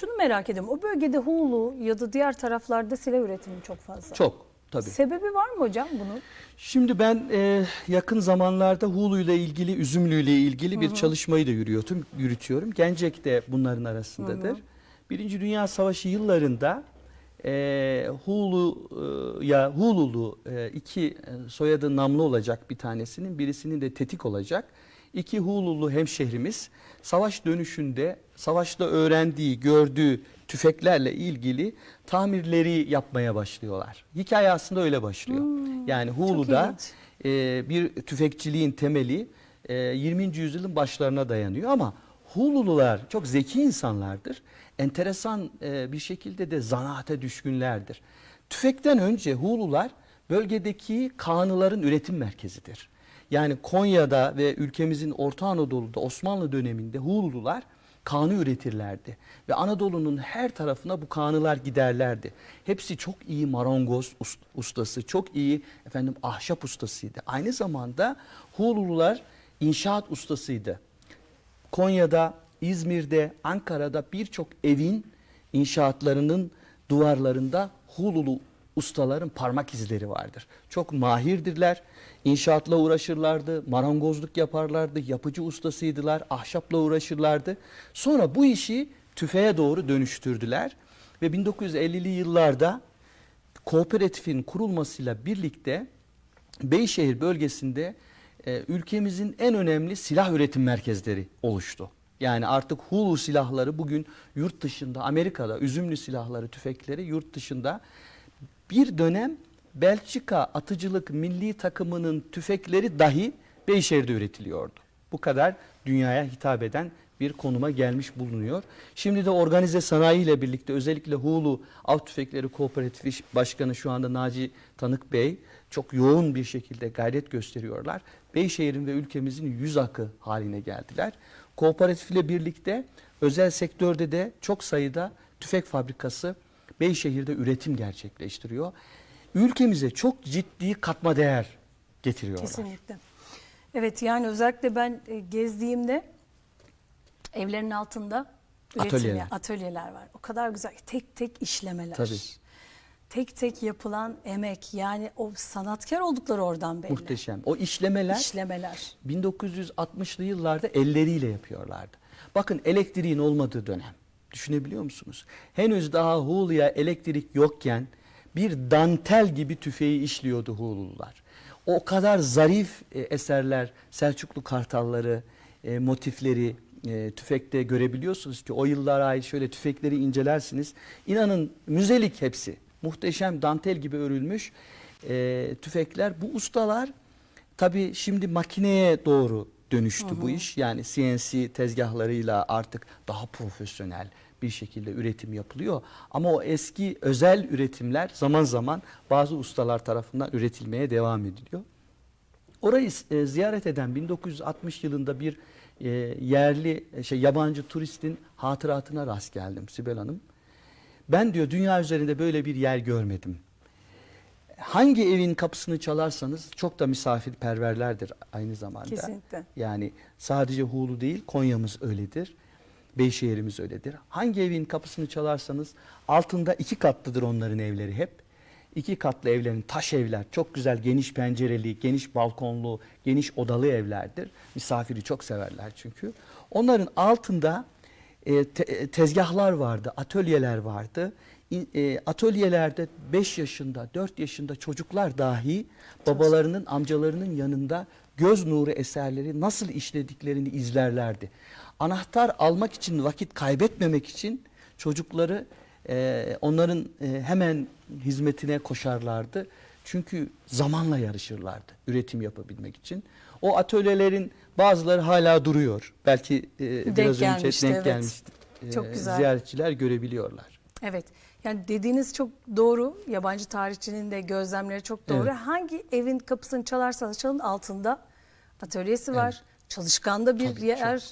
Şunu merak ediyorum. O bölgede Hulu ya da diğer taraflarda silah üretimi çok fazla. Çok tabii. Sebebi var mı hocam bunun? Şimdi ben e, yakın zamanlarda Hulu ile ilgili, Üzümlü ile ilgili bir çalışmayı da yürüyorum, yürütüyorum. Gencek de bunların arasındadır. Birinci Dünya Savaşı yıllarında e, Hulu e, ya Hululu e, iki soyadı namlı olacak bir tanesinin, birisinin de tetik olacak. İki Hululu hemşehrimiz savaş dönüşünde savaşta öğrendiği, gördüğü tüfeklerle ilgili tamirleri yapmaya başlıyorlar. Hikaye aslında öyle başlıyor. Yani Hulu'da e, bir tüfekçiliğin temeli e, 20. yüzyılın başlarına dayanıyor ama Hululular çok zeki insanlardır. Enteresan e, bir şekilde de zanaate düşkünlerdir. Tüfekten önce Hulular bölgedeki kanıların üretim merkezidir. Yani Konya'da ve ülkemizin Orta Anadolu'da Osmanlı döneminde Hululular kanı üretirlerdi. Ve Anadolu'nun her tarafına bu kanılar giderlerdi. Hepsi çok iyi marangoz us- ustası, çok iyi efendim ahşap ustasıydı. Aynı zamanda Hululular inşaat ustasıydı. Konya'da, İzmir'de, Ankara'da birçok evin inşaatlarının duvarlarında Hululu ustaların parmak izleri vardır. Çok mahirdirler. İnşaatla uğraşırlardı, marangozluk yaparlardı, yapıcı ustasıydılar, ahşapla uğraşırlardı. Sonra bu işi tüfeğe doğru dönüştürdüler ve 1950'li yıllarda kooperatifin kurulmasıyla birlikte Beyşehir bölgesinde e, ülkemizin en önemli silah üretim merkezleri oluştu. Yani artık Hulu silahları bugün yurt dışında Amerika'da üzümlü silahları tüfekleri yurt dışında bir dönem Belçika atıcılık milli takımının tüfekleri dahi Beyşehir'de üretiliyordu. Bu kadar dünyaya hitap eden bir konuma gelmiş bulunuyor. Şimdi de organize sanayi ile birlikte özellikle Hulu Av Tüfekleri Kooperatifi Başkanı şu anda Naci Tanık Bey çok yoğun bir şekilde gayret gösteriyorlar. Beyşehir'in ve ülkemizin yüz akı haline geldiler. Kooperatif ile birlikte özel sektörde de çok sayıda tüfek fabrikası Beyşehir'de üretim gerçekleştiriyor. Ülkemize çok ciddi katma değer getiriyorlar. Kesinlikle. Evet yani özellikle ben e, gezdiğimde evlerin altında üretim Atölyeler. atölyeler var. O kadar güzel tek tek işlemeler. Tabii. Tek tek yapılan emek yani o sanatkar oldukları oradan belli. Muhteşem. O işlemeler İşlemeler. 1960'lı yıllarda elleriyle yapıyorlardı. Bakın elektriğin olmadığı dönem. Düşünebiliyor musunuz? Henüz daha Hulu'ya elektrik yokken bir dantel gibi tüfeği işliyordu Hululular. O kadar zarif e, eserler, Selçuklu kartalları, e, motifleri e, tüfekte görebiliyorsunuz ki o yıllara ait şöyle tüfekleri incelersiniz. İnanın müzelik hepsi. Muhteşem dantel gibi örülmüş tüfekler. Bu ustalar Tabii şimdi makineye doğru dönüştü bu iş. Yani CNC tezgahlarıyla artık daha profesyonel bir şekilde üretim yapılıyor. Ama o eski özel üretimler zaman zaman bazı ustalar tarafından üretilmeye devam ediliyor. Orayı e, ziyaret eden 1960 yılında bir e, yerli e, şey yabancı turistin hatıratına rast geldim Sibel Hanım. Ben diyor dünya üzerinde böyle bir yer görmedim. Hangi evin kapısını çalarsanız çok da misafirperverlerdir aynı zamanda. Kesinlikle. Yani sadece Hulu değil Konya'mız öyledir. Beyşehir'imiz öyledir. Hangi evin kapısını çalarsanız altında iki katlıdır onların evleri hep. İki katlı evlerin taş evler çok güzel geniş pencereli, geniş balkonlu, geniş odalı evlerdir. Misafiri çok severler çünkü. Onların altında e, te- tezgahlar vardı, atölyeler vardı. E, atölyelerde 5 yaşında, 4 yaşında çocuklar dahi babalarının, amcalarının yanında göz nuru eserleri nasıl işlediklerini izlerlerdi. Anahtar almak için, vakit kaybetmemek için çocukları e, onların e, hemen hizmetine koşarlardı. Çünkü zamanla yarışırlardı üretim yapabilmek için. O atölyelerin bazıları hala duruyor. Belki e, biraz önce gelmişti, denk evet. gelmişti. Çok E, güzel. Ziyaretçiler görebiliyorlar. Evet. Yani dediğiniz çok doğru. Yabancı tarihçinin de gözlemleri çok doğru. Evet. Hangi evin kapısını çalarsanız çalın altında atölyesi var. Çalışkan da bir Tabii, yer